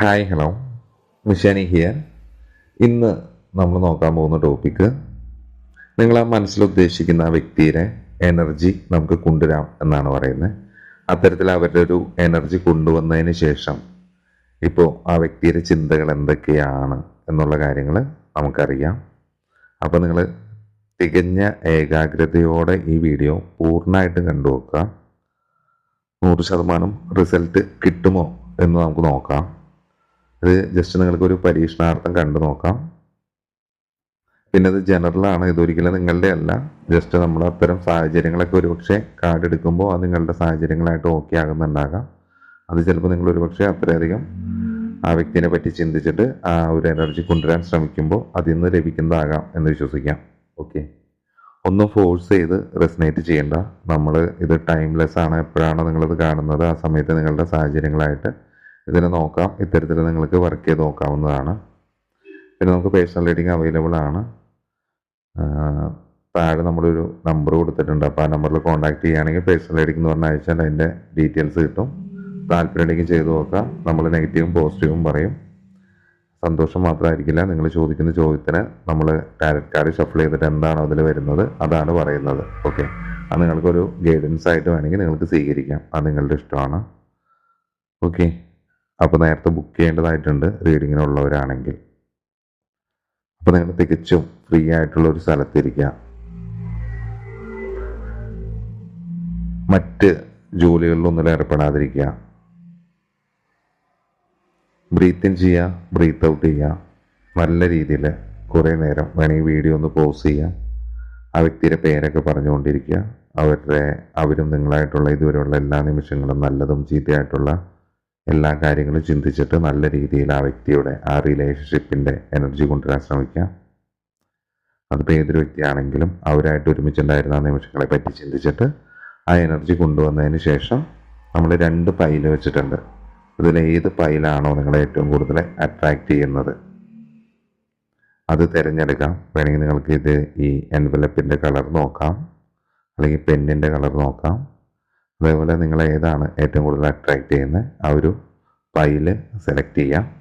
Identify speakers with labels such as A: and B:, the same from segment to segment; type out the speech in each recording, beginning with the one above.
A: Hi hello മിഷാനി here ഇന്ന് നമ്മൾ നോക്കാൻ പോകുന്ന ടോപ്പിക്ക് നിങ്ങൾ ആ മനസ്സിൽ ഉദ്ദേശിക്കുന്ന ആ വ്യക്തിയുടെ എനർജി നമുക്ക് കൊണ്ടുവരാം എന്നാണ് പറയുന്നത്. അത്തരത്തിൽ അവരുടെ ഒരു എനർജി കൊണ്ടുവന്നതിന് ശേഷം ഇപ്പോൾ ആ വ്യക്തിയുടെ ചിന്തകൾ എന്തൊക്കെയാണ് എന്നുള്ള കാര്യങ്ങൾ നമുക്കറിയാം. അപ്പോൾ നിങ്ങൾ തികഞ്ഞ ഏകാഗ്രതയോടെ ഈ വീഡിയോ പൂർണമായിട്ടും കണ്ടു നോക്കുക നൂറ് ശതമാനം റിസൾട്ട് കിട്ടുമോ എന്ന് നമുക്ക് നോക്കാം. ഇത് ജസ്റ്റ് നിങ്ങൾക്ക് ഒരു പരീക്ഷണാർത്ഥം കണ്ടു നോക്കാം. പിന്നെ ഇത് ജനറലാണ് ഇതൊരിക്കലും നിങ്ങളുടെ അല്ല. ജസ്റ്റ് നമ്മൾ അത്തരം സാഹചര്യങ്ങളൊക്കെ ഒരുപക്ഷെ കാർഡ് എടുക്കുമ്പോൾ അത് നിങ്ങളുടെ സാഹചര്യങ്ങളായിട്ട് ഓക്കെ ആകുന്നുണ്ടാകാം. അത് ചിലപ്പോൾ നിങ്ങൾ ഒരുപക്ഷെ അത്രയധികം ആ വ്യക്തിനെ പറ്റി ചിന്തിച്ചിട്ട് ആ ഒരു എനർജി കൊണ്ടുവരാൻ ശ്രമിക്കുമ്പോൾ അതിൽ നിന്ന് ലഭിക്കുന്നതാകാം എന്ന് വിശ്വസിക്കാം. ഓക്കെ ഒന്ന് ഫോഴ്സ് ചെയ്ത് റെസിനേറ്റ് ചെയ്യേണ്ട. നമ്മൾ ഇത് ടൈംലെസ് ആണ്. എപ്പോഴാണോ നിങ്ങളിത് കാണുന്നത് ആ സമയത്ത് നിങ്ങളുടെ സാഹചര്യങ്ങളായിട്ട് ഇതിനെ നോക്കാം. ഇത്തരത്തിൽ നിങ്ങൾക്ക് വർക്ക് ചെയ്ത് നോക്കാവുന്നതാണ്. പിന്നെ നമുക്ക് പേഴ്സണൽ റീഡിങ് അവൈലബിൾ ആണ്. താഴെ നമ്മളൊരു നമ്പർ കൊടുത്തിട്ടുണ്ട്. അപ്പോൾ ആ നമ്പറിൽ കോൺടാക്ട് ചെയ്യുകയാണെങ്കിൽ പേഴ്സണൽ റീഡിംഗ് എന്ന് പറഞ്ഞാൽ അയച്ചാൽ അതിന്റെ ഡീറ്റെയിൽസ് കിട്ടും. താല്പര്യമുണ്ടെങ്കിൽ ചെയ്തു നോക്കാം. നമ്മൾ നെഗറ്റീവും പോസിറ്റീവും പറയും. സന്തോഷം മാത്രമായിരിക്കില്ല. നിങ്ങൾ ചോദിക്കുന്ന ചോദ്യത്തിന് നമ്മൾ ടാരറ്റ് കാർഡ് ഷഫിൾ ചെയ്തിട്ട് എന്താണോ അതിൽ വരുന്നത് അതാണ് പറയുന്നത്. ഓക്കെ അത് നിങ്ങൾക്കൊരു ഗൈഡൻസ് ആയിട്ട് വേണമെങ്കിൽ നിങ്ങൾക്ക് സ്വീകരിക്കാം. അത് നിങ്ങളുടെ ഇഷ്ടമാണ്. ഓക്കെ അപ്പോൾ നേരത്തെ ബുക്ക് ചെയ്യേണ്ടതായിട്ടുണ്ട് റീഡിങ്ങിനുള്ളവരാണെങ്കിൽ അപ്പോൾ നിങ്ങൾ തികച്ചും ഫ്രീ ആയിട്ടുള്ള ഒരു സ്ഥലത്തിരിക്കുക. മറ്റ് ജോലികളിലൊന്നും ഏർപ്പെടാതിരിക്കുക. ബ്രീത്ത് ഇൻ ചെയ്യുക ബ്രീത്ത് ഔട്ട് ചെയ്യുക. നല്ല രീതിയിൽ കുറേ നേരം വേണമെങ്കിൽ വീഡിയോ ഒന്ന് പോസ് ചെയ്യുക. ആ വ്യക്തിയുടെ പേരൊക്കെ പറഞ്ഞുകൊണ്ടിരിക്കുക. അവരുടെ അവരും നിങ്ങളായിട്ടുള്ള ഇതുവരെയുള്ള എല്ലാ നിമിഷങ്ങളും നല്ലതും ചീത്തയായിട്ടുള്ള എല്ലാ കാര്യങ്ങളും ചിന്തിച്ചിട്ട് നല്ല രീതിയിൽ ആ വ്യക്തിയുടെ ആ റിലേഷൻഷിപ്പിന്റെ എനർജി കൊണ്ടുവരാൻ ശ്രമിക്കുക അതിപ്പോൾ ഏതൊരു വ്യക്തിയാണെങ്കിലും അവരായിട്ട് ഒരുമിച്ചുണ്ടായിരുന്ന ആ നിമിഷങ്ങളെ പറ്റി ചിന്തിച്ചിട്ട് ആ എനർജി കൊണ്ടുവന്നതിന് ശേഷം നമ്മൾ രണ്ട് പൈൽ വെച്ചിട്ടുണ്ട്. അതിൽ ഏത് പൈലാണോ നിങ്ങളെ ഏറ്റവും കൂടുതൽ അട്രാക്റ്റ് ചെയ്യുന്നത്? അത് തിരഞ്ഞെടുക്കാം. വേണമെങ്കിൽ നിങ്ങൾക്ക് ഇത് ഈ എൻവലപ്പിന്റെ കളർ നോക്കാം. അല്ലെങ്കിൽ പെന്നിന്റെ കളർ നോക്കാം. അതേപോലെ നിങ്ങൾ ഏതാണ് ഏറ്റവും കൂടുതൽ അട്രാക്റ്റ് ചെയ്യുന്നത്? ആ ഒരു പൈൽ സെലക്ട് ചെയ്യാം.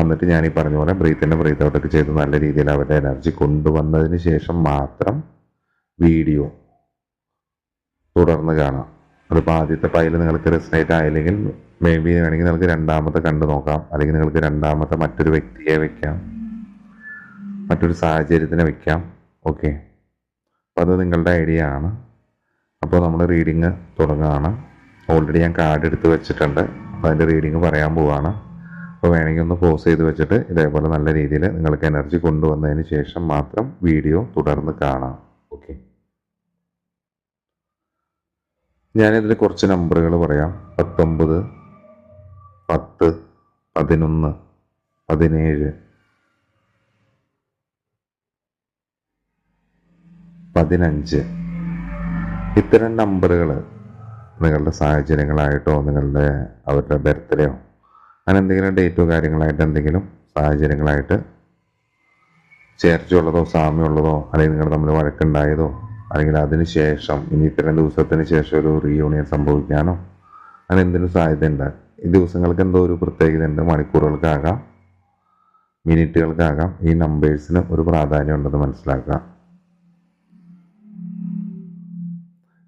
A: എന്നിട്ട് ഞാൻ ഈ പറഞ്ഞ പോലെ ബ്രീത്തിന്റെ ബ്രീത്ത് ഔട്ടൊക്കെ ചെയ്ത് നല്ല രീതിയിൽ അവരുടെ എനർജി കൊണ്ടുവന്നതിന് ശേഷം മാത്രം വീഡിയോ തുടർന്ന് കാണാം. അതിപ്പോൾ ആദ്യത്തെ പൈൽ നിങ്ങൾക്ക് റെസിനേറ്റ് ആയില്ലെങ്കിൽ മേ ബി വേണമെങ്കിൽ നിങ്ങൾക്ക് രണ്ടാമത്തെ കണ്ടു നോക്കാം. അല്ലെങ്കിൽ നിങ്ങൾക്ക് രണ്ടാമത്തെ മറ്റൊരു വ്യക്തിയെ വെക്കാം. മറ്റൊരു സാഹചര്യത്തിനെ വെക്കാം. ഓക്കെ അപ്പോൾ അത് നിങ്ങളുടെ ഐഡിയ ആണ്. അപ്പോൾ നമ്മൾ റീഡിങ് തുടങ്ങുകയാണ്. ഓൾറെഡി ഞാൻ കാർഡ് എടുത്ത് വെച്ചിട്ടുണ്ട്. അപ്പോൾ അതിന്റെ റീഡിങ് പറയാൻ പോവുകയാണ് അപ്പോൾ വേണമെങ്കിൽ ഒന്ന് പോസ് ചെയ്ത് വെച്ചിട്ട് ഇതേപോലെ നല്ല രീതിയിൽ നിങ്ങൾക്ക് എനർജി കൊണ്ടുവന്നതിന് ശേഷം മാത്രം വീഡിയോ തുടർന്ന് കാണാം. ഓക്കെ ഞാനിതിൽ കുറച്ച് നമ്പറുകൾ പറയാം. പത്തൊമ്പത് പത്ത് പതിനൊന്ന് പതിനേഴ് പതിനഞ്ച്. ഇത്തരം നമ്പറുകൾ നിങ്ങളുടെ സാഹചര്യങ്ങളായിട്ടോ നിങ്ങളുടെ അവരുടെ ബർത്ത്ഡേയോ അങ്ങനെ എന്തെങ്കിലും ഡേറ്റോ കാര്യങ്ങളായിട്ട് എന്തെങ്കിലും സാഹചര്യങ്ങളായിട്ട് ചേർച്ചയുള്ളതോ സാമ്യമുള്ളതോ അല്ലെങ്കിൽ നിങ്ങൾ തമ്മിൽ വഴക്കുണ്ടായതോ അല്ലെങ്കിൽ അതിന് ശേഷം ഇനി ഇത്രയും ദിവസത്തിന് ശേഷം ഒരു റീയൂണിയൻ സംഭവിക്കാനോ അങ്ങനെ എന്തിനും സാധ്യതയുണ്ട്. ഈ ദിവസങ്ങൾക്ക് എന്തോ ഒരു പ്രത്യേകതയുണ്ട്. മണിക്കൂറുകൾക്കാകാം മിനിറ്റുകൾക്കാകാം ഈ നമ്പേഴ്സിന് ഒരു പ്രാധാന്യം ഉണ്ടെന്ന് മനസ്സിലാക്കുക.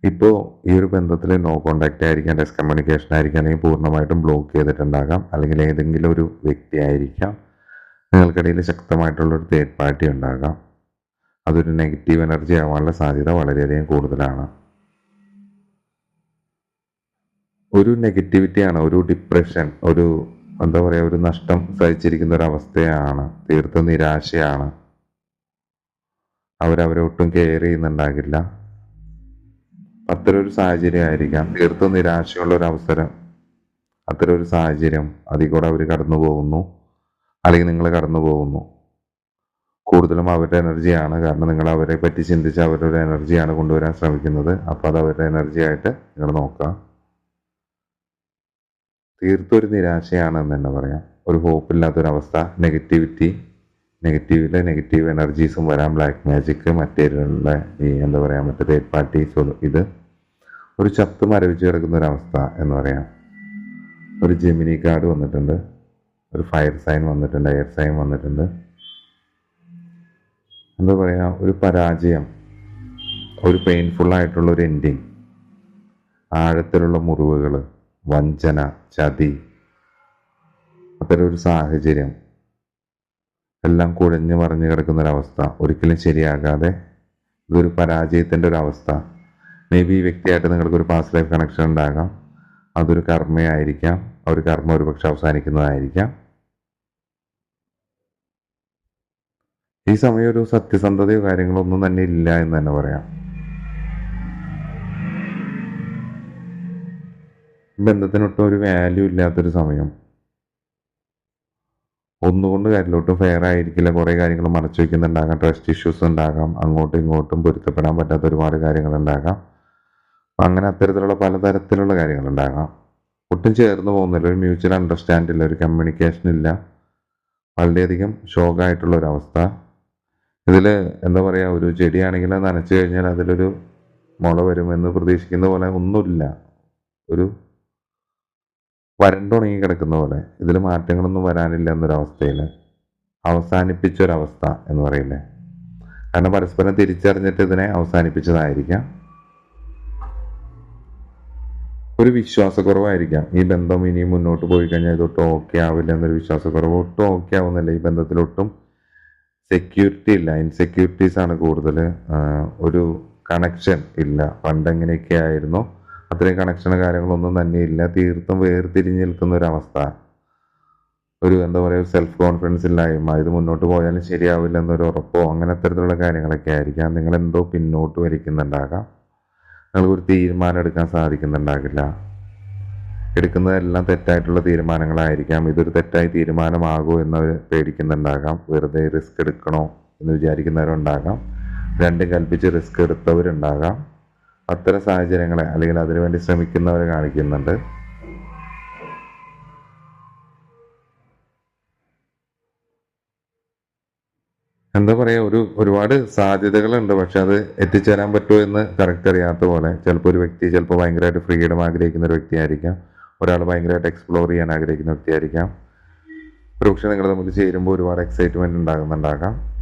A: ഇപ്പോൾ ഈ ഒരു ബന്ധത്തിൽ നോ കോണ്ടാക്റ്റ് ആയിരിക്കാം ടെസ്റ്റ് കമ്മ്യൂണിക്കേഷൻ ആയിരിക്കാം അല്ലെങ്കിൽ പൂർണമായിട്ടും ബ്ലോക്ക് ചെയ്തിട്ടുണ്ടാകാം അല്ലെങ്കിൽ ഏതെങ്കിലും ഒരു വ്യക്തി ആയിരിക്കാം നിങ്ങൾക്കിടയിൽ ശക്തമായിട്ടുള്ള ഒരു തേർഡ് പാർട്ടി ഉണ്ടാകാം. അതൊരു നെഗറ്റീവ് എനർജി ആവാനുള്ള സാധ്യത വളരെയധികം കൂടുതലാണ്. ഒരു നെഗറ്റിവിറ്റിയാണ് ഒരു ഡിപ്രഷൻ ഒരു എന്താ പറയുക ഒരു നഷ്ടം സഹിച്ചിരിക്കുന്ന ഒരു അവസ്ഥയാണ് തീർത്ത നിരാശയാണ്. അവരവരെ ഒട്ടും കെയർ ചെയ്യുന്നുണ്ടാകില്ല. അത്തരം ഒരു സാഹചര്യം ആയിരിക്കാം തീർത്തും നിരാശയുള്ള ഒരു അവസരം. അത്തരം ഒരു സാഹചര്യം അതിൽ കൂടെ അവർ കടന്നു പോകുന്നു. അല്ലെങ്കിൽ നിങ്ങൾ കടന്നു പോകുന്നു. കൂടുതലും അവരുടെ എനർജിയാണ് കാരണം നിങ്ങൾ അവരെ പറ്റി ചിന്തിച്ച് അവരുടെ ഒരു എനർജിയാണ് കൊണ്ടുവരാൻ ശ്രമിക്കുന്നത്. അപ്പോൾ അത് അവരുടെ എനർജി ആയിട്ട് നിങ്ങൾ നോക്കുക. തീർത്തൊരു നിരാശയാണ് എന്ന് തന്നെ പറയാം. ഒരു ഹോപ്പില്ലാത്തൊരവസ്ഥ നെഗറ്റിവിറ്റി നെഗറ്റീവിലെ നെഗറ്റീവ് എനർജീസും വരാം. ബ്ലാക്ക് മാജിക് മറ്റേലുള്ള ഈ എന്താ പറയുക മറ്റേ തേർഡ് പാർട്ടീസ് ഇത് ഒരു ചത്ത് മരവിച്ച് കിടക്കുന്ന ഒരു അവസ്ഥ എന്ന് പറയാം. ഒരു ജെമിനി കാർഡ് വന്നിട്ടുണ്ട്. ഒരു ഫയർ സൈൻ വന്നിട്ടുണ്ട് എയർ സൈൻ വന്നിട്ടുണ്ട്. എന്താ പറയുക ഒരു പരാജയം ഒരു പെയിൻഫുൾ ആയിട്ടുള്ള ഒരു എൻഡിങ് ആഴത്തിലുള്ള മുറിവുകൾ വഞ്ചന ചതി അത്തരം ഒരു സാഹചര്യം. എല്ലാം കുഴഞ്ഞു മറിഞ്ഞു കിടക്കുന്നൊരവസ്ഥ. ഒരിക്കലും ശരിയാകാതെ ഇതൊരു പരാജയത്തിന്റെ ഒരു അവസ്ഥ മേ ബി ഈ വ്യക്തിയായിട്ട് നിങ്ങൾക്കൊരു പാസ്റ്റ് ലൈഫ് കണക്ഷൻ ഉണ്ടാകാം. അതൊരു കർമ്മയായിരിക്കാം. ആ ഒരു കർമ്മ ഒരുപക്ഷെ അവസാനിക്കുന്നതായിരിക്കാം. ഈ സമയം ഒരു സത്യസന്ധതയോ കാര്യങ്ങളോ ഒന്നും തന്നെ ഇല്ല എന്ന് തന്നെ പറയാം. ബന്ധത്തിനൊട്ടും ഒരു വാല്യൂ ഇല്ലാത്തൊരു സമയം. ഒന്നുകൊണ്ട് കാര്യത്തിലോട്ടും ഫെയർ ആയിരിക്കില്ല. കുറേ കാര്യങ്ങൾ മറച്ചു വയ്ക്കുന്നുണ്ടാകാം ട്രസ്റ്റ് ഇഷ്യൂസ് ഉണ്ടാകാം. അങ്ങോട്ടും ഇങ്ങോട്ടും പൊരുത്തപ്പെടാൻ പറ്റാത്ത ഒരുപാട് കാര്യങ്ങൾ ഉണ്ടാകാം അങ്ങനെ അത്തരത്തിലുള്ള പലതരത്തിലുള്ള കാര്യങ്ങൾ ഉണ്ടാകാം ഒട്ടും ചേർന്ന് പോകുന്നില്ല. ഒരു മ്യൂച്വൽ അണ്ടർസ്റ്റാൻഡ് ഇല്ല. ഒരു കമ്മ്യൂണിക്കേഷൻ ഇല്ല. വളരെയധികം ഷോക്കായിട്ടുള്ള അവസ്ഥ. ഇതിൽ എന്താ പറയുക ഒരു ചെടിയാണെങ്കിൽ നനച്ചു കഴിഞ്ഞാൽ അതിലൊരു മുള വരുമെന്ന് പ്രതീക്ഷിക്കുന്ന പോലെ ഒന്നുമില്ല. ഒരു വരണ്ടുണങ്ങി കിടക്കുന്ന പോലെ ഇതിൽ മാറ്റങ്ങളൊന്നും വരാനില്ല എന്നൊരവസ്ഥയിൽ അവസാനിപ്പിച്ചൊരവസ്ഥ എന്ന് പറയില്ലേ? കാരണം പരസ്പരം തിരിച്ചറിഞ്ഞിട്ട് ഇതിനെ അവസാനിപ്പിച്ചതായിരിക്കാം. ഒരു വിശ്വാസക്കുറവായിരിക്കാം. ഈ ബന്ധം ഇനി മുന്നോട്ട് പോയി കഴിഞ്ഞാൽ ഇതൊട്ടും ഓക്കെ ആവില്ല എന്നൊരു വിശ്വാസക്കുറവ്. ഒട്ടും ഓക്കെ ആവുന്നില്ല. ഈ ബന്ധത്തിലൊട്ടും സെക്യൂരിറ്റി ഇല്ല. ഇൻസെക്യൂരിറ്റീസ് ആണ് കൂടുതൽ ഒരു കണക്ഷൻ ഇല്ല. പണ്ടെങ്ങനെയൊക്കെ ആയിരുന്നോ. അത്രയും കണക്ഷനും കാര്യങ്ങളൊന്നും തന്നെ ഇല്ല. തീർത്തും വേർതിരിഞ്ഞ് നിൽക്കുന്ന ഒരു അവസ്ഥ. ഒരു എന്താ പറയുക സെൽഫ് കോൺഫിഡൻസ് ഇല്ലായ്മ. ഇത് മുന്നോട്ട് പോയാലും ശരിയാവില്ല എന്നൊരു ഉറപ്പോ അങ്ങനെ അത്തരത്തിലുള്ള കാര്യങ്ങളൊക്കെ ആയിരിക്കാം. നിങ്ങൾ എന്തോ പിന്നോട്ട് വലിക്കുന്നുണ്ടാകാം. നിങ്ങൾക്കൊരു തീരുമാനം എടുക്കാൻ സാധിക്കുന്നുണ്ടാകില്ല. എടുക്കുന്നതെല്ലാം തെറ്റായിട്ടുള്ള തീരുമാനങ്ങളായിരിക്കാം. ഇതൊരു തെറ്റായ തീരുമാനമാകുമോ എന്നവർ പേടിക്കുന്നുണ്ടാകാം. വെറുതെ റിസ്ക് എടുക്കണോ എന്ന് വിചാരിക്കുന്നവരുണ്ടാകാം. രണ്ടും കൽപ്പിച്ച് റിസ്ക് എടുത്തവരുണ്ടാകാം. അത്തരം സാഹചര്യങ്ങളെ അല്ലെങ്കിൽ അതിനുവേണ്ടി ശ്രമിക്കുന്നവരെ കാണിക്കുന്നുണ്ട്. എന്താ പറയുക ഒരു ഒരുപാട് സാധ്യതകളുണ്ട്. പക്ഷെ അത് എത്തിച്ചേരാൻ പറ്റുമോ എന്ന് കറക്റ്റ് അറിയാത്ത പോലെ ചിലപ്പോൾ ഒരു വ്യക്തി ചിലപ്പോൾ ഭയങ്കരമായിട്ട് ഫ്രീഡം ആഗ്രഹിക്കുന്ന ഒരു വ്യക്തിയായിരിക്കാം. ഒരാൾ ഭയങ്കരമായിട്ട് എക്സ്പ്ലോർ ചെയ്യാൻ ആഗ്രഹിക്കുന്ന വ്യക്തിയായിരിക്കാം. ഒരു പക്ഷെ നിങ്ങൾ തമ്മിൽ ചേരുമ്പോൾ ഒരുപാട് എക്സൈറ്റ്മെന്റ് ഉണ്ടാകുന്നുണ്ടാകാം.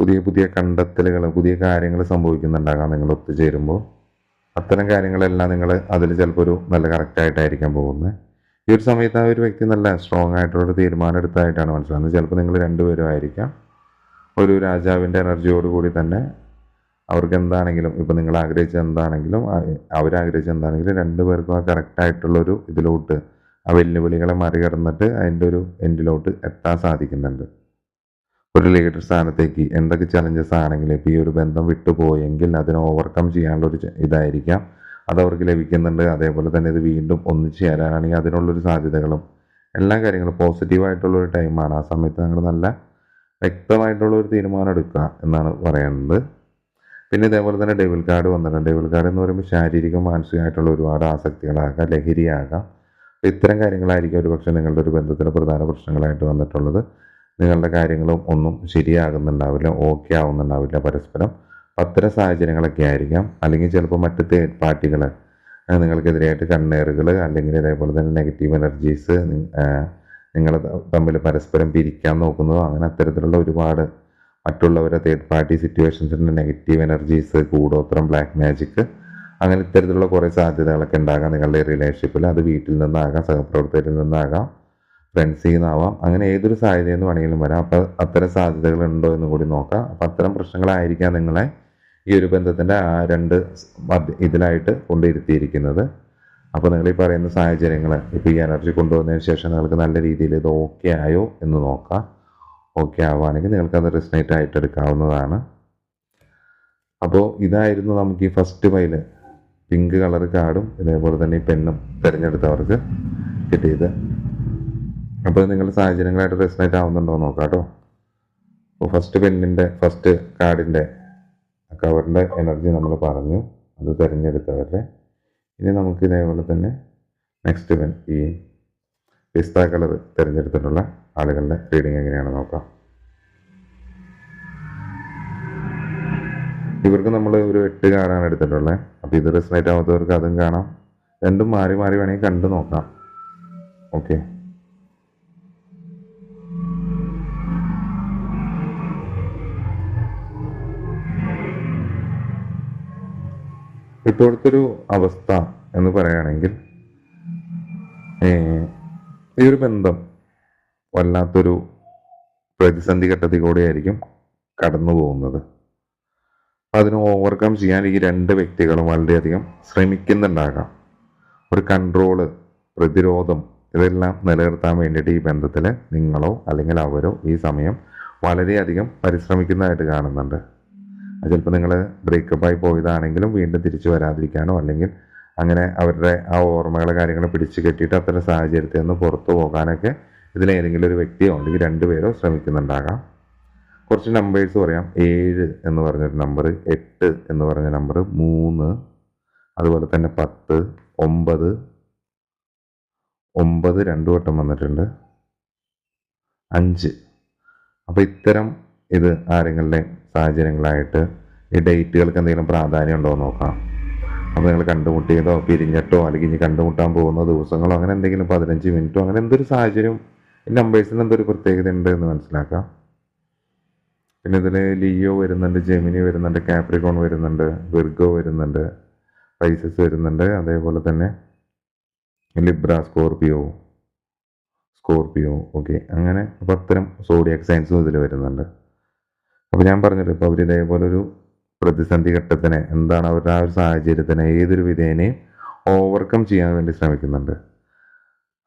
A: പുതിയ പുതിയ കണ്ടെത്തലുകൾ പുതിയ കാര്യങ്ങൾ സംഭവിക്കുന്നുണ്ടാകാം നിങ്ങൾ ഒത്തുചേരുമ്പോൾ. അത്തരം കാര്യങ്ങളെല്ലാം നിങ്ങൾ അതിൽ ചിലപ്പോൾ ഒരു നല്ല കറക്റ്റായിട്ടായിരിക്കാം പോകുന്നത്. ഈ ഒരു സമയത്ത് ആ ഒരു വ്യക്തി നല്ല സ്ട്രോങ് ആയിട്ടുള്ള തീരുമാനം എടുത്തതായിട്ടാണ് മനസ്സിലാകുന്നത് ചിലപ്പോൾ നിങ്ങൾ രണ്ടുപേരും ആയിരിക്കാം. ഒരു രാജാവിന്റെ എനർജിയോടുകൂടി തന്നെ അവർക്ക് എന്താണെങ്കിലും ഇപ്പം നിങ്ങൾ ആഗ്രഹിച്ച എന്താണെങ്കിലും അവരാഗ്രഹിച്ച എന്താണെങ്കിലും രണ്ടുപേർക്കും ആ കറക്റ്റായിട്ടുള്ളൊരു ഇതിലോട്ട് ആ വെല്ലുവിളികളെ മറികടന്നിട്ട് അതിന്റെ ഒരു എൻഡിലോട്ട് എത്താൻ സാധിക്കുന്നുണ്ട്. ഒരു ലീഡർ സ്ഥാനത്തേക്ക് എന്തൊക്കെ ചലഞ്ചസ് ആണെങ്കിലും ഇപ്പോൾ ഈ ഒരു ബന്ധം വിട്ടുപോയെങ്കിൽ അതിനെ ഓവർകം ചെയ്യാനുള്ള ഒരു ഇതായിരിക്കാം. അത് അവർക്ക് ലഭിക്കുന്നുണ്ട്. അതേപോലെ തന്നെ ഇത് വീണ്ടും ഒന്നിച്ച് ചേരാനാണെങ്കിൽ അതിനുള്ളൊരു സാധ്യതകളും എല്ലാ കാര്യങ്ങളും പോസിറ്റീവായിട്ടുള്ള ഒരു ടൈമാണ് ആ സമയത്ത് നിങ്ങൾ നല്ല വ്യക്തമായിട്ടുള്ള ഒരു തീരുമാനം എടുക്കുക എന്നാണ് പറയുന്നത്. പിന്നെ ഇതേപോലെ തന്നെ ഡെവിൽ കാർഡ് വന്നിട്ടുണ്ട്. ഡെവിൽ കാർഡ് എന്ന് പറയുമ്പോൾ ശാരീരികം മാനസികമായിട്ടുള്ള ഒരുപാട് ആസക്തികളാകാം ലഹരിയാകാം. ഇത്തരം കാര്യങ്ങളായിരിക്കും ഒരുപക്ഷെ നിങ്ങളുടെ ഒരു ബന്ധത്തിലെ പ്രധാന പ്രശ്നങ്ങളായിട്ട് വന്നിട്ടുള്ളത്. നിങ്ങളുടെ കാര്യങ്ങളും ഒന്നും ശരിയാകുന്നുണ്ടാവില്ല ഓക്കെ ആവുന്നുണ്ടാവില്ല പരസ്പരം. അത്തരം സാഹചര്യങ്ങളൊക്കെ ആയിരിക്കാം. അല്ലെങ്കിൽ ചിലപ്പോൾ മറ്റ് തേർഡ് പാർട്ടികൾ നിങ്ങൾക്കെതിരായിട്ട് കണ്ണേറുകൾ അല്ലെങ്കിൽ ഇതേപോലെ തന്നെ നെഗറ്റീവ് എനർജീസ് നിങ്ങൾ തമ്മിൽ പരസ്പരം പിരിക്കാൻ നോക്കുന്നതോ അങ്ങനെ അത്തരത്തിലുള്ള ഒരുപാട് മറ്റുള്ളവരെ തേർഡ് പാർട്ടി സിറ്റുവേഷൻസിന്റെ നെഗറ്റീവ് എനർജീസ് കൂടോത്രം ബ്ലാക്ക് മാജിക് അങ്ങനെ ഇത്തരത്തിലുള്ള കുറേ സാധ്യതകളൊക്കെ ഉണ്ടാകാം നിങ്ങളുടെ റിലേഷൻഷിപ്പിൽ അത് വീട്ടിൽ നിന്നാകാം സഹപ്രവർത്തകരിൽ നിന്നാകാം. ഫ്രണ്ട്സിൽ നിന്നാവാം അങ്ങനെ ഏതൊരു സാഹചര്യം എന്ന് വേണമെങ്കിലും വരാം. അപ്പം അത്തരം സാധ്യതകൾ ഉണ്ടോ എന്ന് കൂടി നോക്കാം. അപ്പം അത്തരം പ്രശ്നങ്ങളായിരിക്കാം നിങ്ങളെ ഈ ഒരു ബന്ധത്തിന്റെ ആ രണ്ട് ഇതിലായിട്ട് കൊണ്ടിരുത്തിയിരിക്കുന്നത് അപ്പോൾ നിങ്ങൾ ഈ പറയുന്ന സാഹചര്യങ്ങൾ ഇപ്പോൾ ഈ എനർജി കൊണ്ടുവന്നതിന് ശേഷം നിങ്ങൾക്ക് നല്ല രീതിയിൽ ഇത് ഓക്കെ ആയോ എന്ന് നോക്കാം. ഓക്കെ ആവുകയാണെങ്കിൽ നിങ്ങൾക്കത് റിസനേറ്റ് ആയിട്ട് എടുക്കാവുന്നതാണ്. അപ്പോൾ ഇതായിരുന്നു നമുക്ക് ഈ ഫസ്റ്റ് മൈൽ പിങ്ക് കളർ കാർഡും ഇതേപോലെ തന്നെ ഈ പെണ്ണും തിരഞ്ഞെടുത്തവർക്ക് കിട്ടിയത്. അപ്പോൾ നിങ്ങളുടെ സാഹചര്യങ്ങളായിട്ട് റെസിനേറ്റ് ആവുന്നുണ്ടോ നോക്കാം കേട്ടോ. അപ്പോൾ ഫസ്റ്റ് പെണ്ണിന്റെ ഫസ്റ്റ് കാർഡിന്റെ കവറിന്റെ എനർജി നമ്മൾ പറഞ്ഞു. അത് തിരഞ്ഞെടുത്തവരുടെ. ഇനി നമുക്ക് ഇതേപോലെ തന്നെ നെക്സ്റ്റ് പെൻ ഈ പിസ്ത കളർ തിരഞ്ഞെടുത്തിട്ടുള്ള ആളുകളുടെ റീഡിങ് എങ്ങനെയാണ് നോക്കാം. ഇവർക്ക് നമ്മൾ ഒരു എട്ട് കാർഡാണ് എടുത്തിട്ടുള്ളത്. അപ്പോൾ ഇത് റെസിനേറ്റ് ആവാത്തവർക്ക് അതും കാണാം. രണ്ടും മാറി മാറി വേണമെങ്കിൽ കണ്ടു നോക്കാം. ഓക്കെ ഇപ്പോഴത്തെ ഒരു അവസ്ഥ എന്ന് പറയുകയാണെങ്കിൽ ഈ ഒരു ബന്ധം വല്ലാത്തൊരു പ്രതിസന്ധി ഘട്ടത്തിൽ കൂടെയായിരിക്കും കടന്നു പോകുന്നത്. അതിന് ഓവർകം ചെയ്യാൻ ഈ രണ്ട് വ്യക്തികളും വളരെയധികം ശ്രമിക്കുന്നുണ്ടാകാം. ഒരു കൺട്രോൾ പ്രതിരോധം ഇതെല്ലാം നിലനിർത്താൻ വേണ്ടിയിട്ട് ഈ ബന്ധത്തിൽ നിങ്ങളോ അല്ലെങ്കിൽ അവരോ ഈ സമയം വളരെയധികം പരിശ്രമിക്കുന്നതായിട്ട് കാണുന്നുണ്ട്. ചിലപ്പോൾ നിങ്ങൾ ബ്രേക്കപ്പായി പോയതാണെങ്കിലും വീണ്ടും തിരിച്ചു വരാതിരിക്കാനോ അല്ലെങ്കിൽ അങ്ങനെ അവരുടെ ആ ഓർമ്മകളെ കാര്യങ്ങൾ പിടിച്ചു കെട്ടിയിട്ട് അത്തരം സാഹചര്യത്തിൽ നിന്ന് പുറത്തു പോകാനൊക്കെ ഇതിലേതെങ്കിലും ഒരു വ്യക്തിയോ അല്ലെങ്കിൽ രണ്ടുപേരോ ശ്രമിക്കുന്നുണ്ടാകാം. കുറച്ച് നമ്പേഴ്സ് പറയാം. ഏഴ് എന്ന് പറഞ്ഞൊരു നമ്പർ എട്ട് എന്ന് പറഞ്ഞ നമ്പർ മൂന്ന് അതുപോലെ തന്നെ പത്ത് ഒമ്പത് ഒമ്പത് രണ്ടു വട്ടം വന്നിട്ടുണ്ട്. അഞ്ച്. അപ്പോൾ ഇത്തരം ഇത് ആരെങ്കിലും സാഹചര്യങ്ങളായിട്ട് ഈ ഡേറ്റുകൾക്ക് എന്തെങ്കിലും പ്രാധാന്യം ഉണ്ടോ എന്ന് നോക്കാം. അപ്പോൾ നിങ്ങൾ കണ്ടുമുട്ടിയതോ പിരിഞ്ഞിട്ടോ അല്ലെങ്കിൽ ഇനി കണ്ടുമുട്ടാൻ പോകുന്ന ദിവസങ്ങളോ അങ്ങനെ എന്തെങ്കിലും പതിനഞ്ച് മിനിറ്റോ അങ്ങനെ എന്തൊരു സാഹചര്യം ഈ നമ്പേഴ്സിന് എന്തൊരു പ്രത്യേകത ഉണ്ട് എന്ന് മനസ്സിലാക്കാം. പിന്നെ ഇതിൽ ലിയോ വരുന്നുണ്ട് ജെമിനി വരുന്നുണ്ട് കാപ്രിക്കോൺ വരുന്നുണ്ട് വിർഗോ വരുന്നുണ്ട് പൈസസ് വരുന്നുണ്ട് അതേപോലെ തന്നെ ലിബ്ര സ്കോർപിയോ സ്കോർപിയോ ഓക്കെ അങ്ങനെ അപ്പോൾ അത്തരം സോഡിയക് സയൻസും ഇതിൽ വരുന്നുണ്ട്. അപ്പോൾ ഞാൻ പറഞ്ഞല്ലോ ഇപ്പോൾ അവർ ഇതേപോലെ ഒരു പ്രതിസന്ധി ഘട്ടത്തിനെ എന്താണ് അവരുടെ ആ ഒരു സാഹചര്യത്തിനെ ഏതൊരു വിധേനയും ഓവർകം ചെയ്യാൻ വേണ്ടി ശ്രമിക്കുന്നുണ്ട്.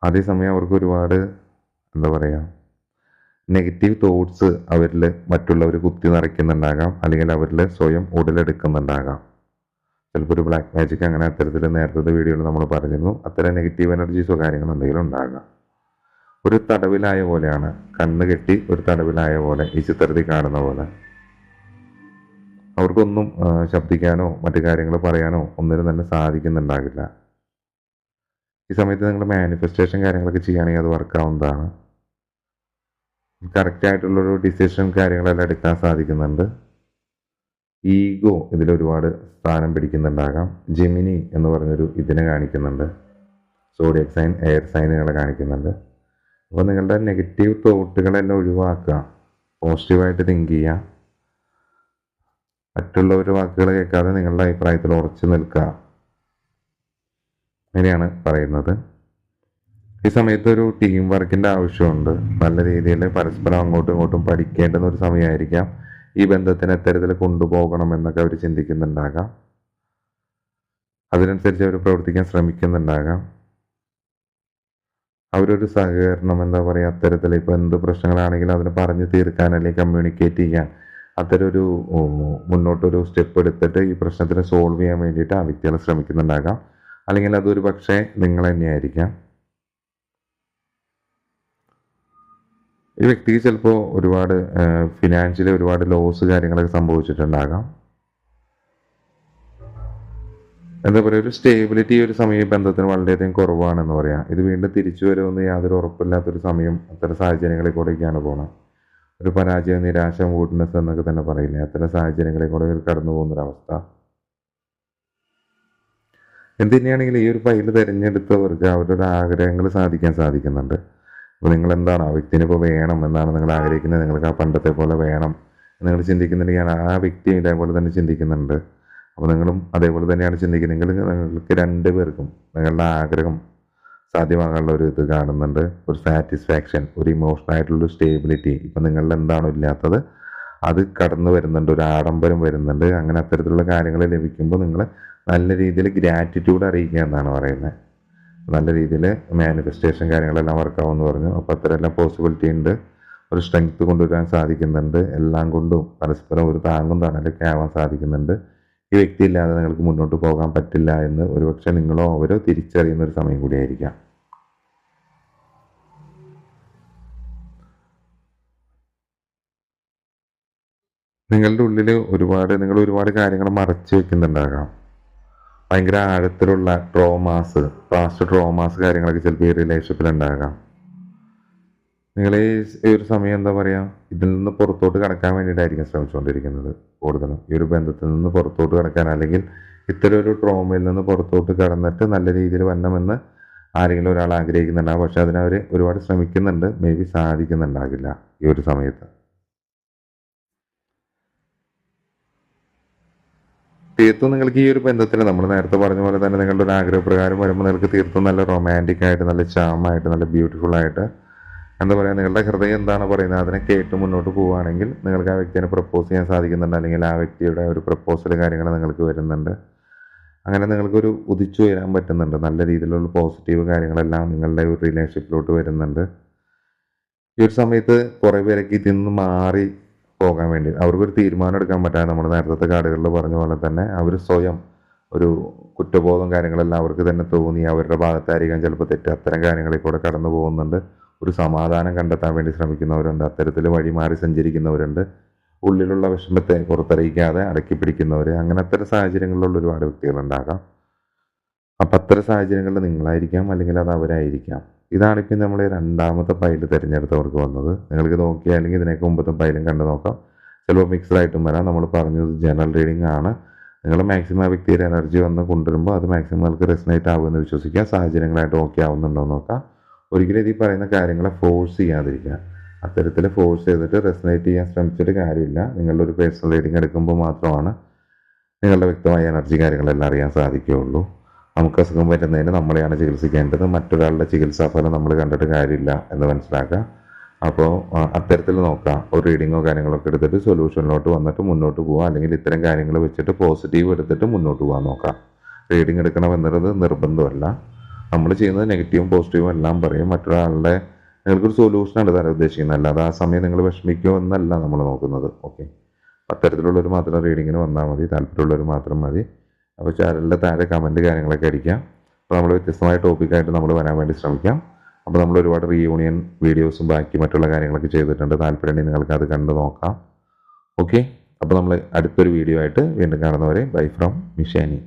A: അതേസമയം അവർക്ക് ഒരുപാട് എന്താ പറയുക നെഗറ്റീവ് തോട്ട്സ് അവരിൽ മറ്റുള്ളവർ കുത്തി നിറയ്ക്കുന്നുണ്ടാകാം അല്ലെങ്കിൽ അവരിൽ സ്വയം ഉടലെടുക്കുന്നുണ്ടാകാം. ചിലപ്പോൾ ഒരു ബ്ലാക്ക് മാജിക് അങ്ങനെ അത്തരത്തിൽ നേരത്തെ വീഡിയോയിൽ നമ്മൾ പറഞ്ഞിരുന്നു അത്തരം നെഗറ്റീവ് എനർജീസോ കാര്യങ്ങളോ എന്തെങ്കിലും ഉണ്ടാകാം. ഒരു തടവിലായ പോലെയാണ്. കണ്ണ് കെട്ടി ഒരു തടവിലായ പോലെ ഈ ചിത്രത്തിൽ കാണുന്ന പോലെ. അവർക്കൊന്നും ശബ്ദിക്കാനോ മറ്റു കാര്യങ്ങൾ പറയാനോ ഒന്നിനും തന്നെ സാധിക്കുന്നുണ്ടാകില്ല. ഈ സമയത്ത് നിങ്ങൾ മാനിഫെസ്റ്റേഷൻ കാര്യങ്ങളൊക്കെ ചെയ്യുകയാണെങ്കിൽ അത് വർക്കാവുന്നതാണ് കറക്റ്റ് ആയിട്ടുള്ളൊരു ഡിസിഷൻ കാര്യങ്ങളെല്ലാം എടുക്കാൻ സാധിക്കുന്നുണ്ട്. ഈഗോ ഇതിലൊരുപാട് സ്ഥാനം പിടിക്കുന്നുണ്ടാകാം. ജെമിനി എന്ന് പറഞ്ഞൊരു ഇതിനെ കാണിക്കുന്നുണ്ട്. സോഡിയക് സൈൻ എയർ സൈനുകളെ കാണിക്കുന്നുണ്ട്. അപ്പോൾ നിങ്ങളുടെ നെഗറ്റീവ് തോട്ടുകളെല്ലാം ഒഴിവാക്കുക. പോസിറ്റീവായിട്ട് തിങ്ക് ചെയ്യുക. മറ്റുള്ളവർ വാക്കുകൾ കേൾക്കാതെ നിങ്ങളുടെ അഭിപ്രായത്തിൽ ഉറച്ചു നിൽക്കുക. അങ്ങനെയാണ് പറയുന്നത്. ഈ സമയത്ത് ഒരു ടീം വർക്കിന്റെ ആവശ്യമുണ്ട്. നല്ല രീതിയിൽ പരസ്പരം അങ്ങോട്ടും ഇങ്ങോട്ടും പഠിക്കേണ്ടുന്ന ഒരു സമയമായിരിക്കാം. ഈ ബന്ധത്തിന് എത്തരത്തിൽ കൊണ്ടുപോകണം എന്നൊക്കെ അവർ ചിന്തിക്കുന്നുണ്ടാകാം. അതിനനുസരിച്ച് അവർ പ്രവർത്തിക്കാൻ ശ്രമിക്കുന്നുണ്ടാകാം. അവരൊരു സഹകരണം എന്താ പറയുക അത്തരത്തിൽ ഇപ്പോൾ എന്ത് പ്രശ്നങ്ങളാണെങ്കിലും അതിനെ പറഞ്ഞു തീർക്കാൻ അല്ലെങ്കിൽ കമ്മ്യൂണിക്കേറ്റ് ചെയ്യാൻ അത്തരം ഒരു മുന്നോട്ടൊരു സ്റ്റെപ്പ് എടുത്തിട്ട് ഈ പ്രശ്നത്തിനെ സോൾവ് ചെയ്യാൻ വേണ്ടിയിട്ട് ആ വ്യക്തികൾ ശ്രമിക്കുന്നുണ്ടാകാം. അല്ലെങ്കിൽ അതൊരു പക്ഷേ നിങ്ങൾ തന്നെയായിരിക്കാം. ഈ വ്യക്തിക്ക് ചിലപ്പോൾ ഒരുപാട് ഫിനാൻഷ്യലി ഒരുപാട് ലോസ് കാര്യങ്ങളൊക്കെ സംഭവിച്ചിട്ടുണ്ടാകാം. എന്താ പറയുക ഒരു സ്റ്റേബിലിറ്റി ഒരു സമയ ബന്ധത്തിന് വളരെയധികം കുറവാണെന്ന് പറയാം. ഇത് വീണ്ടും തിരിച്ചു വരുമെന്ന് യാതൊരു ഉറപ്പില്ലാത്തൊരു സമയം അത്തരം സാഹചര്യങ്ങളിൽ കൂടെയൊക്കെയാണ് പോണത് ഒരു പരാജയം നിരാശ മൂഡ്നെസ് എന്നൊക്കെ തന്നെ പറയില്ലേ? അത്തരം സാഹചര്യങ്ങളിൽ കൂടെ കടന്നു പോകുന്നൊരവസ്ഥ. എന്ത് ഈ ഒരു ഫയൽ തിരഞ്ഞെടുത്തവർക്ക് അവരുടെ ആഗ്രഹങ്ങൾ സാധിക്കാൻ സാധിക്കുന്നുണ്ട്. അപ്പോൾ നിങ്ങൾ എന്താണ് ആ വ്യക്തിനെ ഇപ്പോൾ വേണം എന്നാണ് നിങ്ങൾ ആഗ്രഹിക്കുന്നത്. നിങ്ങൾക്ക് ആ പണ്ടത്തെ പോലെ വേണം നിങ്ങൾ ചിന്തിക്കുന്നുണ്ടെങ്കിൽ ആ വ്യക്തി ഇതേപോലെ തന്നെ ചിന്തിക്കുന്നുണ്ട്. അപ്പോൾ നിങ്ങളും അതേപോലെ തന്നെയാണ് ചിന്തിക്കുന്നതെങ്കിൽ നിങ്ങൾക്ക് രണ്ട് പേർക്കും നിങ്ങളുടെ ആഗ്രഹം സാധ്യമാകാനുള്ള ഒരു ഇത് കാണുന്നുണ്ട്. ഒരു സാറ്റിസ്ഫാക്ഷൻ ഒരു ഇമോഷണൽ ആയിട്ടുള്ള സ്റ്റേബിലിറ്റി ഇപ്പം നിങ്ങളിൽ എന്താണോ ഇല്ലാത്തത് അത് കടന്നു വരുന്നുണ്ട് ഒരു ആഡംബരം വരുന്നുണ്ട്. അങ്ങനെ അത്തരത്തിലുള്ള കാര്യങ്ങൾ ലഭിക്കുമ്പോൾ നിങ്ങൾ നല്ല രീതിയിൽ ഗ്രാറ്റിറ്റ്യൂഡ് അറിയിക്കുക എന്നാണ് പറയുന്നത്. നല്ല രീതിയിൽ മാനിഫെസ്റ്റേഷൻ കാര്യങ്ങളെല്ലാം വർക്കാവുമെന്ന് പറഞ്ഞു. അപ്പോൾ അത്രയെല്ലാം പോസിബിലിറ്റി ഉണ്ട്. ഒരു സ്ട്രെങ്ത് കൊണ്ടുവരാൻ സാധിക്കുന്നുണ്ട്. എല്ലാം കൊണ്ടും പരസ്പരം ഒരു താങ്ങും തണലൊക്കെ ആവാൻ സാധിക്കുന്നുണ്ട്. ഈ വ്യക്തി ഇല്ലാതെ നിങ്ങൾക്ക് മുന്നോട്ട് പോകാൻ പറ്റില്ല എന്ന് ഒരുപക്ഷെ നിങ്ങളോ അവരോ തിരിച്ചറിയുന്ന ഒരു സമയം കൂടിയായിരിക്കാം നിങ്ങളുടെ ഉള്ളിൽ ഒരുപാട് നിങ്ങൾ ഒരുപാട് കാര്യങ്ങൾ മറച്ചു വെക്കുന്നുണ്ടാകാം. ഭയങ്കര ആഴത്തിലുള്ള ട്രോമാസ് പാസ്റ്റ് ട്രോമാസ് കാര്യങ്ങളൊക്കെ ചിലപ്പോൾ ഈ റിലേഷൻഷിപ്പിൽ ഉണ്ടാകാം. നിങ്ങൾ ഈ ഒരു സമയം എന്താ പറയുക ഇതിൽ നിന്ന് പുറത്തോട്ട് കടക്കാൻ വേണ്ടിയിട്ടായിരിക്കും ശ്രമിച്ചുകൊണ്ടിരിക്കുന്നത് കൂടുതലും. ഈ ഒരു ബന്ധത്തിൽ നിന്ന് പുറത്തോട്ട് കടക്കാൻ അല്ലെങ്കിൽ ഇത്തരം ഒരു ട്രോമയിൽ നിന്ന് പുറത്തോട്ട് കടന്നിട്ട് നല്ല രീതിയിൽ വരണമെന്ന് ആരെങ്കിലും ഒരാൾ ആഗ്രഹിക്കുന്നുണ്ടാകും പക്ഷെ അതിനവർ ഒരുപാട് ശ്രമിക്കുന്നുണ്ട്. മേ ബി സാധിക്കുന്നുണ്ടാകില്ല ഈ ഒരു സമയത്ത്. തീർത്തും നിങ്ങൾക്ക് ഈ ഒരു ബന്ധത്തിൽ നമ്മൾ നേരത്തെ പറഞ്ഞ പോലെ തന്നെ നിങ്ങളുടെ ഒരു ആഗ്രഹപ്രകാരം വരുമ്പോൾ നിങ്ങൾക്ക് തീർത്തും നല്ല റൊമാന്റിക് ആയിട്ട് നല്ല ചാമായിട്ട് നല്ല ബ്യൂട്ടിഫുൾ ആയിട്ട് എന്താ പറയുക നിങ്ങളുടെ ഹൃദയം എന്താണ് പറയുന്നത്? അതിനെ കേട്ട് മുന്നോട്ട് പോവുകയാണെങ്കിൽ നിങ്ങൾക്ക് ആ വ്യക്തിനെ പ്രപ്പോസ് ചെയ്യാൻ സാധിക്കുന്നുണ്ട്. അല്ലെങ്കിൽ ആ വ്യക്തിയുടെ ഒരു പ്രപ്പോസൽ കാര്യങ്ങൾ നിങ്ങൾക്ക് വരുന്നുണ്ട്. അങ്ങനെ നിങ്ങൾക്കൊരു ഉദിച്ചു വരാൻ പറ്റുന്നുണ്ട്. നല്ല രീതിയിലുള്ള പോസിറ്റീവ് കാര്യങ്ങളെല്ലാം നിങ്ങളുടെ ഒരു റിലേഷൻഷിപ്പിലോട്ട് വരുന്നുണ്ട്. ഈ ഒരു സമയത്ത് കുറേ പേരൊക്കെ ഇതിൽ നിന്ന് മാറി പോകാൻ വേണ്ടി. അവർക്കൊരു തീരുമാനം എടുക്കാൻ പറ്റാതെ നമ്മൾ നേരത്തെ കാർഡുകളിൽ പറഞ്ഞ പോലെ തന്നെ അവർ സ്വയം ഒരു കുറ്റബോധം കാര്യങ്ങളെല്ലാം അവർക്ക് തന്നെ തോന്നി. അവരുടെ ഭാഗത്തായിരിക്കാം ചിലപ്പോൾ തെറ്റ്. അത്തരം കാര്യങ്ങളിൽ കൂടെ കടന്നു പോകുന്നുണ്ട്. ഒരു സമാധാനം കണ്ടെത്താൻ വേണ്ടി ശ്രമിക്കുന്നവരുണ്ട്. അത്തരത്തിൽ വഴി മാറി സഞ്ചരിക്കുന്നവരുണ്ട്. ഉള്ളിലുള്ള വിഷമത്തെ പുറത്തറിയിക്കാതെ അടക്കി പിടിക്കുന്നവർ അങ്ങനെ അത്തരം സാഹചര്യങ്ങളിലുള്ള ഒരുപാട് വ്യക്തികളുണ്ടാകാം. അപ്പം അത്തരം സാഹചര്യങ്ങളിൽ നിങ്ങളായിരിക്കാം അല്ലെങ്കിൽ അത് അവരായിരിക്കാം. ഇതാണിപ്പോൾ നമ്മൾ രണ്ടാമത്തെ പൈൽ തിരഞ്ഞെടുത്തവർക്ക് വന്നത്. നിങ്ങൾക്ക് നോക്കിയാൽ അല്ലെങ്കിൽ ഇതിനൊക്കെ മുമ്പത്തെ പൈലും കണ്ടു നോക്കാം. ചിലപ്പോൾ മിക്സ്ഡ് ആയിട്ടും വരാം. നമ്മൾ പറഞ്ഞത് ജനറൽ റീഡിംഗ് ആണ്. നിങ്ങൾ മാക്സിമം ആ വ്യക്തിയുടെ എനർജി വന്ന് കൊണ്ടുവരുമ്പോൾ അത് മാക്സിമം നിങ്ങൾക്ക് റെസിനേറ്റ് ആവുമെന്ന് വിശ്വസിക്കുക. സാഹചര്യങ്ങളായിട്ട് ഓക്കെ ആവുന്നുണ്ടോ നോക്കാം. ഒരിക്കലും ഈ പറയുന്ന കാര്യങ്ങളെ ഫോഴ്സ് ചെയ്യാതിരിക്കുക. അത്തരത്തിൽ ഫോഴ്സ് ചെയ്തിട്ട് റെസനേറ്റ് ചെയ്യാൻ ശ്രമിച്ചിട്ട് കാര്യമില്ല. നിങ്ങളുടെ ഒരു പേഴ്സണൽ റീഡിങ് എടുക്കുമ്പോൾ മാത്രമാണ് നിങ്ങളുടെ വ്യക്തമായ എനർജി കാര്യങ്ങളെല്ലാം അറിയാൻ സാധിക്കുകയുള്ളൂ. നമുക്ക് അസുഖം പറ്റുന്നതിന് നമ്മളെയാണ് ചികിത്സിക്കേണ്ടത്. മറ്റൊരാളുടെ ചികിത്സാ ഫലം നമ്മൾ കണ്ടിട്ട് കാര്യമില്ല എന്ന് മനസ്സിലാക്കുക. അപ്പോൾ അത്തരത്തിൽ നോക്കാം. ഒരു റീഡിങ്ങോ കാര്യങ്ങളൊക്കെ എടുത്തിട്ട് സൊല്യൂഷനിലോട്ട് വന്നിട്ട് മുന്നോട്ട് പോകാം അല്ലെങ്കിൽ ഇത്തരം കാര്യങ്ങൾ വെച്ചിട്ട് പോസിറ്റീവ് എടുത്തിട്ട് മുന്നോട്ട് പോകാൻ നോക്കാം. റീഡിങ് എടുക്കണം എന്നുള്ളത് നിർബന്ധമല്ല. നമ്മൾ ചെയ്യുന്നത് നെഗറ്റീവും പോസിറ്റീവും എല്ലാം പറയും. മറ്റൊരാളുടെ നിങ്ങൾക്കൊരു സൊല്യൂഷനാണ് തരാൻ ഉദ്ദേശിക്കുന്നത്. അല്ലാതെ ആ സമയം നിങ്ങൾ വിഷമിക്കുമോ എന്നല്ല നമ്മൾ നോക്കുന്നത്. ഓക്കെ അത്തരത്തിലുള്ളവർ മാത്രം റീഡിങ്ങിന് വന്നാൽ മതി. താല്പര്യമുള്ളവർ മാത്രം മതി. അപ്പോൾ ചാനലിന്റെ താഴെ കമന്റ് കാര്യങ്ങളൊക്കെ അടിക്കാം. അപ്പോൾ നമ്മൾ വ്യത്യസ്തമായ ടോപ്പിക്കായിട്ട് നമ്മൾ വരാൻ വേണ്ടി ശ്രമിക്കാം. അപ്പോൾ നമ്മൾ ഒരുപാട് റീയൂണിയൻ വീഡിയോസും ബാക്കി മറ്റുള്ള കാര്യങ്ങളൊക്കെ ചെയ്തിട്ടുണ്ട്. താല്പര്യമുണ്ടെങ്കിൽ നിങ്ങൾക്ക് അത് കണ്ടു നോക്കാം. ഓക്കെ അപ്പോൾ നമ്മൾ അടുത്തൊരു വീഡിയോ ആയിട്ട് വീണ്ടും കാണുന്നവരെ ബൈ ഫ്രം മിഷാനി